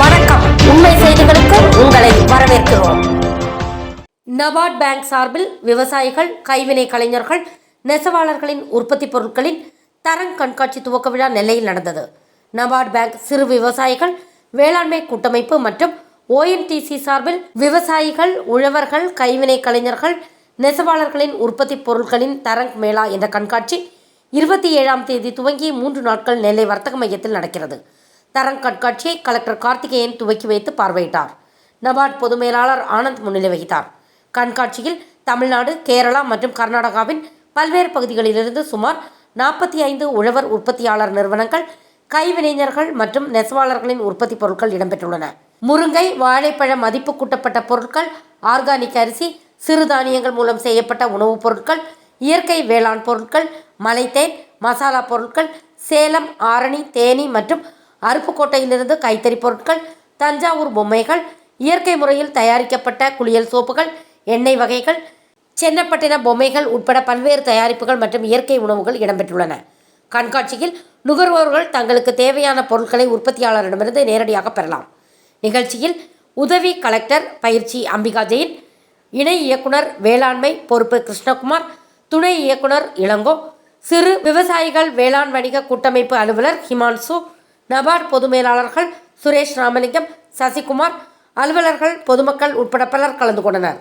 வணக்கம். உண்மை செய்திகளுக்கு உங்களை வரவேற்கிறோம். நபார்ட் பேங்க் சார்பில் விவசாயிகள் கைவினை கலைஞர்கள் நெசவாளர்களின் உற்பத்தி பொருட்களின் தரம் கண்காட்சி துவக்க விழா நெல்லையில் நடந்தது. நபார்ட் பேங்க் சிறு விவசாயிகள் வேளாண்மை கூட்டமைப்பு மற்றும் ஓஎன்டிசி சார்பில் விவசாயிகள் உழவர்கள் கைவினை கலைஞர்கள் நெசவாளர்களின் உற்பத்தி பொருட்களின் தரங் மேளா என்ற கண்காட்சி இருபத்தி ஏழாம் தேதி துவங்கி மூன்று நாட்கள் நெல்லை வர்த்தக மையத்தில் நடக்கிறது. தரங் கண்காட்சியை கலெக்டர் கார்த்திகேயன் துவக்கி வைத்து பார்வையிட்டார். நபார்ட் பொது மேலாளர் ஆனந்த் முன்னிலை வகித்தார். கண்காட்சியில் தமிழ்நாடு கேரளா மற்றும் கர்நாடகாவின் பல்வேறு பகுதிகளிலிருந்து சுமார் நாற்பத்தி ஐந்து உழவர் உற்பத்தியாளர் நிறுவனங்கள் கைவினைஞர்கள் மற்றும் நெசவாளர்களின் உற்பத்தி பொருட்கள் இடம்பெற்றுள்ளன. முருங்கை வாழைப்பழ மதிப்பு கூட்டப்பட்ட பொருட்கள் ஆர்கானிக் அரிசி சிறுதானியங்கள் மூலம் செய்யப்பட்ட உணவுப் பொருட்கள் இயற்கை வேளாண் பொருட்கள் மலைத்தேன் மசாலா பொருட்கள் சேலம் ஆரணி தேனி மற்றும் அருப்புக்கோட்டையிலிருந்து கைத்தறி பொருட்கள் தஞ்சாவூர் பொம்மைகள் இயற்கை முறையில் தயாரிக்கப்பட்ட குளியல் சோப்புகள் எண்ணெய் வகைகள் சென்னப்பட்டின பொம்மைகள் உட்பட பல்வேறு தயாரிப்புகள் மற்றும் இயற்கை உணவுகள் இடம்பெற்றுள்ளன. கண்காட்சியில் நுகர்வோர்கள் தங்களுக்கு தேவையான பொருட்களை உற்பத்தியாளரிடமிருந்து நேரடியாக பெறலாம். நிகழ்ச்சியில் உதவி கலெக்டர் பயிற்சி அம்பிகா ஜெயின் இணை இயக்குனர் வேளாண்மை பொறுப்பு கிருஷ்ணகுமார் துணை இயக்குனர் இளங்கோ சிறு விவசாயிகள் வேளாண் வணிக கூட்டமைப்பு அலுவலர் ஹிமான்சு நபார்டு பொது மேலாளர்கள் சுரேஷ் ராமலிங்கம் சசிகுமார் அலுவலர்கள் பொதுமக்கள் உட்பட பலர் கலந்து கொண்டனர்.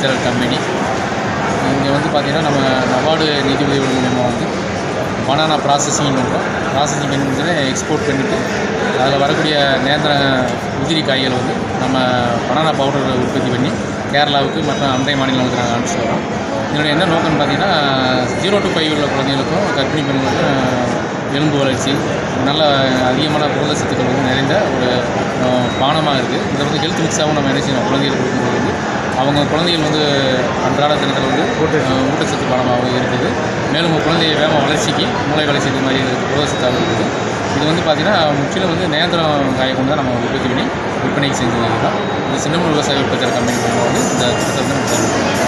Agricultural company. இங்கே வந்து பார்த்திங்கன்னா நம்ம நபார்டு நிதி உதவி மூலமாக வந்து பனானா ப்ராசஸிங் பண்ணுறோம் ப்ராசஸிங் பண்ணி எக்ஸ்போர்ட் பண்ணிவிட்டு அதில் வரக்கூடிய நேந்திர உதிரி காய்களை வந்து நம்ம பனானா பவுடர் உற்பத்தி பண்ணி கேரளாவுக்கு மற்ற அண்டை மாநிலங்களுக்கு நாங்கள் அனுப்பிச்சு வரோம் இதனுடைய என்ன நோக்கம்னு பார்த்தீங்கன்னா ஜீரோ டு ஃபைவ் உள்ள குழந்தைகளுக்கும் கர்ப்பிணி பெண்களுக்கும் எலும்பு வளர்ச்சி நல்ல அதிகமான புரத சத்துக்கள் வந்து நிறைந்த ஒரு பானமாக இருக்குது இதை வந்து ஹெல்த் மிக்ஸாகவும் நம்ம என்ன செய்யணும்? குழந்தைகளுக்கு கொடுக்கும்போது அவங்க குழந்தைகள் வந்து அன்றாட தினத்தில் வந்து ஊட்டச்சத்து பானமாக இருக்குது. மேலும் உங்கள் குழந்தைய வேக வளர்ச்சிக்கு மூளை வளர்ச்சி இது மாதிரி இருக்குது புரதச்சத்தாக இருக்குது. இது வந்து பார்த்திங்கன்னா முற்றிலும் வந்து நேந்திரம் காயை கொண்டு தான் நம்ம உற்பத்தி பண்ணி விற்பனைக்கு செஞ்சு வைக்கிறோம் இந்த சின்னமூர் விவசாய உற்பத்தியாளர் கம்பெனி வந்து இந்த திட்டத்தை வந்து